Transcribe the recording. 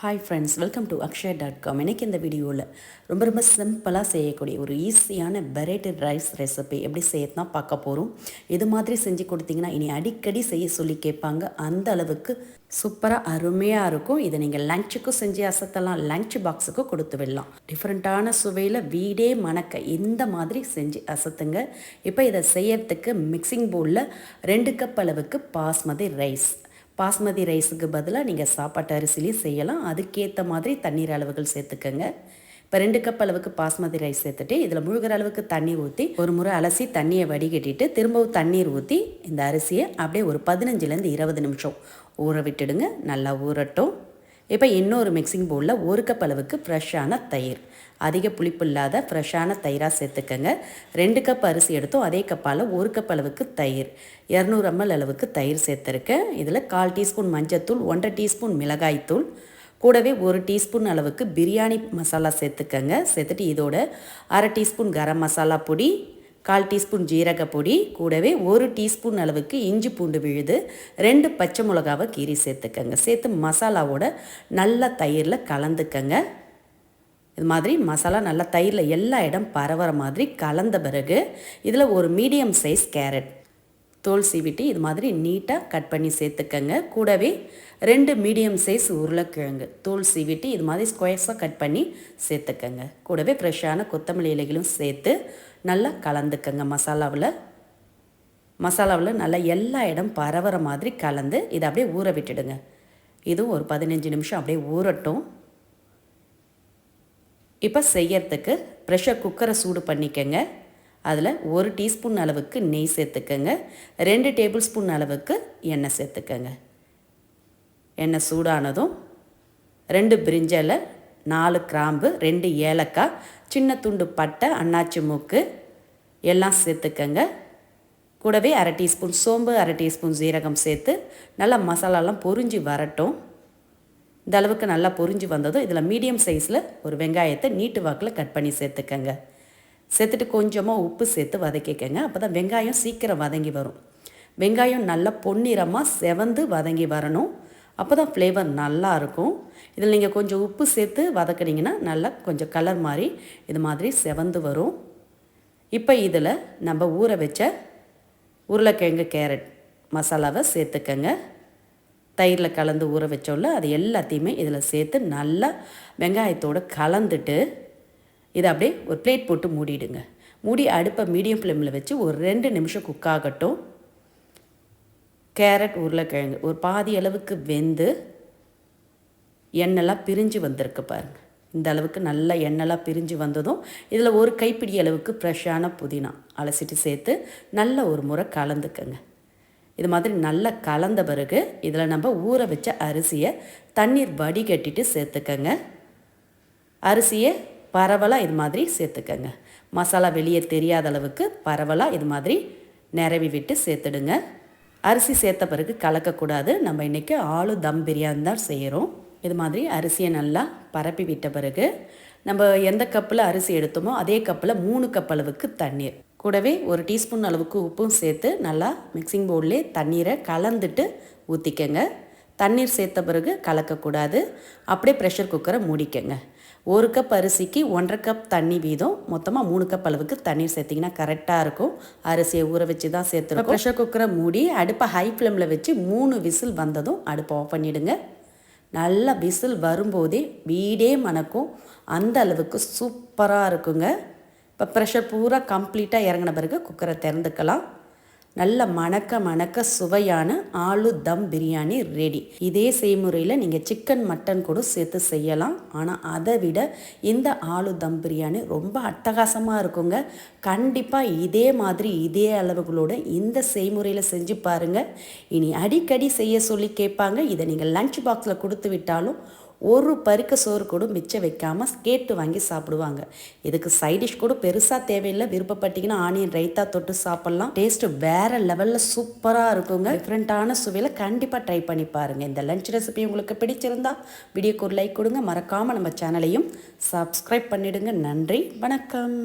Hi friends welcome to Akshaya dot com எனக்கு இந்த வீடியோவில் ரொம்ப ரொம்ப சிம்பிளாக செய்யக்கூடிய ஒரு ஈஸியான வெரைட்டி ரைஸ் ரெசிபி எப்படி செய்யறதுனா பார்க்க போகிறோம் இது மாதிரி செஞ்சு கொடுத்தீங்கன்னா இனி அடிக்கடி செய்ய சொல்லி கேட்பாங்க. அந்த அளவுக்கு சூப்பராக அருமையாக இருக்கும். இதை நீங்கள் லஞ்சுக்கும் செஞ்சு அசத்தலாம் லஞ்ச் பாக்ஸுக்கும் கொடுத்து விடலாம். டிஃப்ரெண்ட்டான சுவையில் வீடே மணக்க இந்த மாதிரி செஞ்சு அசத்துங்க. இப்போ இதை செய்யறதுக்கு மிக்சிங் பவுலில் ரெண்டு கப் அளவுக்கு பாஸ்மதி ரைஸ் பாஸ்மதி ரைஸுக்கு பதிலாக நீங்கள் சாப்பாட்டு அரிசிலையும் செய்யலாம். அதுக்கேற்ற மாதிரி தண்ணீர் அளவுகள் சேர்த்துக்கோங்க. இப்போ ரெண்டு கப் அளவுக்கு பாஸ்மதி ரைஸ் சேர்த்துட்டு இதில் முழுகிற அளவுக்கு தண்ணி ஊற்றி ஒரு முறை அலசி தண்ணியை வடிகட்டிட்டு திரும்பவும் தண்ணீர் ஊற்றி இந்த அரிசியை அப்படியே ஒரு பதினஞ்சுலேருந்து இருபது நிமிஷம் ஊற விட்டுடுங்க. நல்லா ஊறட்டும். இப்போ இன்னொரு மிக்சிங் பவுலில் ஒரு கப் அளவுக்கு ஃப்ரெஷ்ஷான தயிர். அதிக புளிப்பு இல்லாத ஃப்ரெஷ்ஷான தயிராக சேர்த்துக்கங்க. ரெண்டு கப் அரிசி எடுத்தோம் அதே கப்பால் ஒரு கப் அளவுக்கு தயிர். இரநூறு எம்எல் அளவுக்கு தயிர் சேர்த்துருக்கேன். இதில் கால் டீஸ்பூன் மஞ்சத்தூள் ஒன்றரை டீஸ்பூன் மிளகாய்த்தூள் கூடவே ஒரு டீஸ்பூன் அளவுக்கு பிரியாணி மசாலா சேர்த்துக்கங்க. சேர்த்துட்டு இதோட அரை டீஸ்பூன் கரம் மசாலா பொடி கால் டீஸ்பூன் ஜீரக பொடி கூடவே ஒரு டீஸ்பூன் அளவுக்கு இஞ்சி பூண்டு விழுது ரெண்டு பச்சை மிளகாவை கீரி சேர்த்துக்கங்க. சேர்த்து மசாலாவோட நல்லா தயிரில் கலந்துக்கங்க. இது மாதிரி மசாலா நல்லா தயிரில் எல்லா இடம் பரவுற மாதிரி கலந்த பிறகு இதில் ஒரு மீடியம் சைஸ் கேரட் தோல் சீவிட்டு இது மாதிரி நீட்டாக கட் பண்ணி சேர்த்துக்கங்க. கூடவே ரெண்டு மீடியம் சைஸ் உருளைக்கிழங்கு தோல் சீவிட்டு இது மாதிரி ஸ்கொயர்ஸாக கட் பண்ணி சேர்த்துக்கங்க. கூடவே ஃப்ரெஷ்ஷான கொத்தமல்லி இலைகளும் சேர்த்து நல்லா கலந்துக்கங்க மசாலாவில். மசாலாவில் நல்லா எல்லா இடம் பரவுற மாதிரி கலந்து இதை அப்படியே ஊற விட்டுடுங்க. இதுவும் ஒரு பதினஞ்சு நிமிஷம் அப்படியே ஊறட்டும். இப்போ செய்யறதுக்கு ப்ரெஷர் குக்கரை சூடு பண்ணிக்கங்க. அதில் ஒரு டீஸ்பூன் அளவுக்கு நெய் சேர்த்துக்கோங்க. ரெண்டு டேபிள் ஸ்பூன் அளவுக்கு எண்ணெய் சேர்த்துக்கோங்க. எண்ணெய் சூடானதும் ரெண்டு பிரிஞ்சலை நாலு கிராம்பு ரெண்டு ஏலக்காய் சின்ன துண்டு பட்டை அன்னாச்சி மூக்கு எல்லாம் சேர்த்துக்கங்க. கூடவே அரை டீஸ்பூன் சோம்பு அரை டீஸ்பூன் சீரகம் சேர்த்து நல்லா மசாலாலாம் பொரிஞ்சு வரட்டும். இந்த அளவுக்கு நல்லா பொரிஞ்சு வந்ததும் இதில் மீடியம் சைஸில் ஒரு வெங்காயத்தை நீட்டு வாக்கில் கட் பண்ணி சேர்த்துக்கங்க. சேர்த்துட்டு கொஞ்சமாக உப்பு சேர்த்து வதக்கிக்கங்க. அப்போ தான் வெங்காயம் சீக்கிரம் வதங்கி வரும். வெங்காயம் நல்லா பொன்னிறமாக செவந்து வதங்கி வரணும். அப்போ தான் ஃப்ளேவர் நல்லா இருக்கும். இதில் நீங்கள் கொஞ்சம் உப்பு சேர்த்து வதக்குனீங்கன்னா நல்லா கொஞ்சம் கலர் மாதிரி இது மாதிரி செவந்து வரும். இப்போ இதில் நம்ம ஊற வச்ச உருளைக்கிழங்கு கேரட் மசாலாவை சேர்த்துக்கங்க. தயிரில் கலந்து ஊற வச்சோல்ல அது எல்லாத்தையுமே இதில் சேர்த்து நல்லா வெங்காயத்தோடு கலந்துட்டு இதை அப்படியே ஒரு பிளேட் போட்டு மூடிடுங்க. மூடி அடுப்பை மீடியம் ஃப்ளேமில் வச்சு ஒரு ரெண்டு நிமிஷம் குக் ஆகட்டும். கேரட் உருளைக்கிழங்கு ஒரு பாதி அளவுக்கு வெந்து எண்ணெய்லாம் பிரிஞ்சு வந்திருக்கு பாருங்கள் இந்த அளவுக்கு நல்லா எண்ணெய்லாம் பிரிஞ்சு வந்ததும் இதில் ஒரு கைப்பிடி அளவுக்கு ஃப்ரெஷ்ஷான புதினா அலசிட்டு சேர்த்து நல்ல ஒரு முறை கலந்துக்கங்க. இது மாதிரி நல்லா கலந்த பிறகு இதில் நம்ம ஊற வச்ச அரிசியை தண்ணீர் வடிகட்டிட்டு சேர்த்துக்கங்க. அரிசியை பரவலாக இது மாதிரி சேர்த்துக்கங்க. மசாலா வெளியே தெரியாத அளவுக்கு பரவலாக இது மாதிரி நிரவி விட்டு சேர்த்துடுங்க. அரிசி சேர்த்த பிறகு கலக்கக்கூடாது. நம்ம இன்றைக்கி ஆளு தம் பிரியாணி தான் செய்கிறோம் இது மாதிரி அரிசியை நல்லா பரப்பி விட்ட பிறகு நம்ம எந்த கப்பில் அரிசி எடுத்தோமோ அதே கப்பில் மூணு கப் அளவுக்கு தண்ணீர். கூடவே ஒரு டீஸ்பூன் அளவுக்கு உப்பும் சேர்த்து நல்லா மிக்சிங் பவுல்லே தண்ணீரை கலந்துட்டு ஊற்றிக்கங்க தண்ணீர் சேர்த்த பிறகு கலக்கக்கூடாது. அப்படியே ப்ரெஷர் குக்கரை மூடிக்கங்க. ஒரு கப் அரிசிக்கு ஒன்றரை கப் தண்ணி வீதம். மொத்தமாக மூணு கப் அளவுக்கு தண்ணீர் சேர்த்திங்கன்னா கரெக்டாக இருக்கும். அரிசியை ஊற வச்சு தான் சேர்த்துருக்கோம். ப்ரெஷர் குக்கரை மூடி அடுப்பை ஹை ஃப்ளேமில் வச்சு மூணு விசில் வந்ததும் அடுப்பை ஆஃப் பண்ணிவிடுங்க நல்ல விசில் வரும்போதே வீடே மணக்கும். அந்த அளவுக்கு சூப்பராக இருக்குங்க. இப்போ ப்ரெஷர் பூரா கம்ப்ளீட்டாக இறங்கின பிறகு குக்கரை திறந்துக்கலாம். நல்ல மணக்க மணக்க சுவையான ஆலு தம் பிரியாணி ரெடி இதே செய்முறையில் நீங்கள் சிக்கன் மட்டன் கூட சேர்த்து செய்யலாம். ஆனால் அதை விட இந்த ஆலு தம் பிரியாணி ரொம்ப அட்டகாசமாக இருக்குங்க. கண்டிப்பாக இதே மாதிரி இதே அளவுகளோட இந்த செய்முறையில் செஞ்சு பாருங்கள் இனி அடிக்கடி செய்ய சொல்லி கேட்பாங்க. இதை நீங்கள் லஞ்ச் பாக்ஸில் கொடுத்து விட்டாலும் ஒரு பருக்க சோறு கூட மிச்சம் வைக்காமல் கேட்டு வாங்கி சாப்பிடுவாங்க. இதுக்கு சைடிஷ் கூட பெருசாக தேவையில்லை. விருப்பப்பட்டீங்கன்னா ஆனியன் ரைத்தா தொட்டு சாப்பிட்லாம். டேஸ்ட்டு வேறு லெவலில் சூப்பராக இருக்குங்க. டிஃப்ரெண்ட்டான சுவையில் கண்டிப்பாக ட்ரை பண்ணி பாருங்கள் இந்த லஞ்ச் ரெசிபி உங்களுக்கு பிடிச்சிருந்தா வீடியோக்கு ஒரு லைக் கொடுங்க. மறக்காமல் நம்ம சேனலையும் சப்ஸ்கிரைப் பண்ணிவிடுங்க நன்றி வணக்கம்.